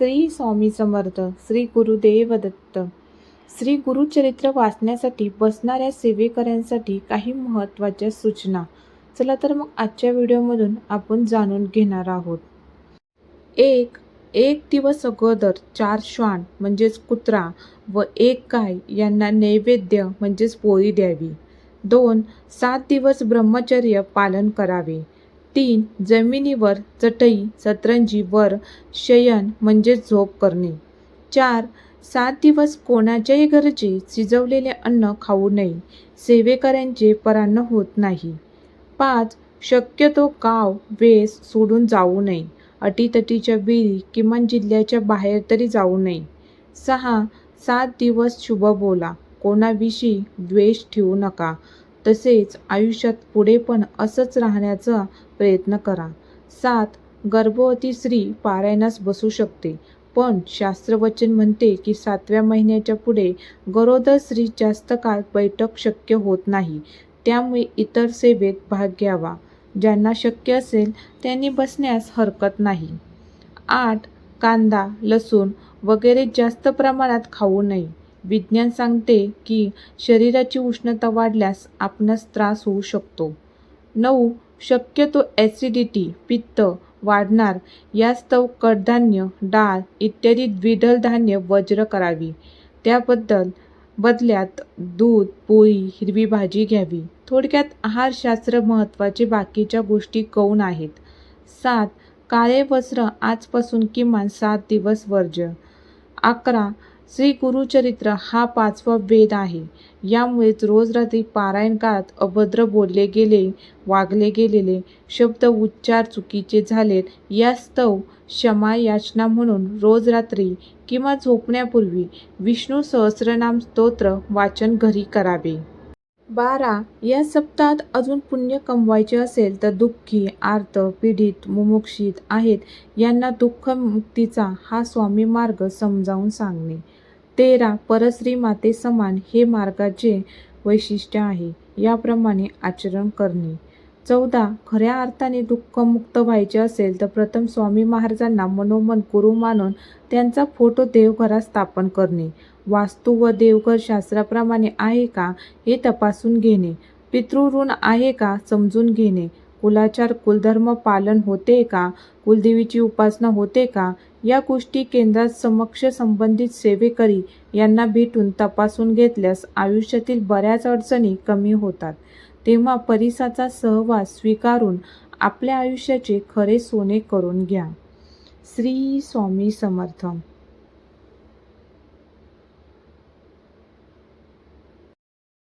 श्री स्वामी समर्थ श्री गुरुदेव दत्त श्री गुरुचरित्र वाचण्यासाठी बसणाऱ्या सेवेकऱ्यांसाठी काही महत्त्वाच्या सूचना. चला तर मग आजच्या व्हिडिओमधून आपण जाणून घेणार आहोत. एक एक दिवस अगोदर चार श्वान म्हणजेच कुत्रा व एक गाय यांना नैवेद्य म्हणजेच पोळी द्यावी. दोन सात दिवस ब्रह्मचर्य पालन करावे. तीन जमिनीवर चटई सतरंजी वर शयन म्हणजे झोप करणे. चार सात दिवस कोणाच्याही घरचे शिजवलेले अन्न खाऊ नये. सेवेकऱ्यांचे परान्न होत नाही. पाच शक्यतो गाव वेस सोडून जाऊ नये. अटीतटीच्या वेळी किमान जिल्ह्याच्या बाहेर तरी जाऊ नये. सहा सात दिवस शुभ बोला. कोणाविषयी द्वेष ठेवू नका. तसेच आयुष्यात पुढे पण असंच राहण्याचा प्रयत्न करा. सात गर्भवती स्त्री पारायणास बसू शकते. पण शास्त्रवचन म्हणते की सातव्या महिन्याच्या पुढे गरोदर स्त्री जास्त काळ बैठक शक्य होत नाही. त्यामुळे इतर सेवेत भाग घ्यावा. ज्यांना शक्य असेल त्यांनी बसण्यास हरकत नाही. आठ कांदा लसूण वगैरे जास्त प्रमाणात खाऊ नये. विज्ञान सांगते की शरीराची उष्णता वाढल्यास आपणास त्रास होऊ शकतो. नऊ शक्यतो ॲसिडिटी पित्त वाढणार यास्तव कडधान्य डाळ इत्यादी द्विदल धान्य वज्र करावी. त्याबद्दल बदल्यात दूध पोळी हिरवी भाजी घ्यावी. थोडक्यात आहारशास्त्र महत्त्वाचे बाकीच्या गोष्टी कौन आहेत? सात काळे वस्त्र आजपासून किमान सात दिवस वर्ज्य. अकरा श्री गुरुचरित्र हा पाचवा वेद आहे. यामुळेच रोज रात्री पारायण काळात अभद्र बोलले गेले वागले गेलेले शब्द उच्चार चुकीचे झालेत यास्तव क्षमा याचना म्हणून रोज रात्री किंवा झोपण्यापूर्वी विष्णू सहस्रनाम स्तोत्र वाचन घरी करावे. बारा या सप्ताहात अजून पुण्य कमवायचे असेल तर दुःखी आर्त पीडित मुमुक्षित आहेत यांना दुःखमुक्तीचा हा स्वामी मार्ग समजावून सांगणे. तेरा परश्री माते समान हे मार्गाचे वैशिष्ट्य आहे. याप्रमाणे आचरण करणे. चौदा खऱ्या अर्थाने दुःखमुक्त व्हायचे असेल तर प्रथम स्वामी महाराजांना मनोमन गुरु मानून त्यांचा फोटो देवघरात स्थापन करणे. वास्तू व देवघर शास्त्राप्रमाणे आहे का हे तपासून घेणे. पितृऋण आहे का समजून घेणे. कुलाचार कुलधर्म पालन होते का? कुलदेवीची उपासना होते का? या गोष्टी केंद्रात समक्ष संबंधित सेवेकरी यांना भेटून तपासून घेतल्यास आयुष्यातील बऱ्याच अडचणी कमी होतात. तेव्हा परिसाचा सहवास स्वीकारून आपल्या आयुष्याचे खरे सोने करून घ्या. श्री स्वामी समर्थ.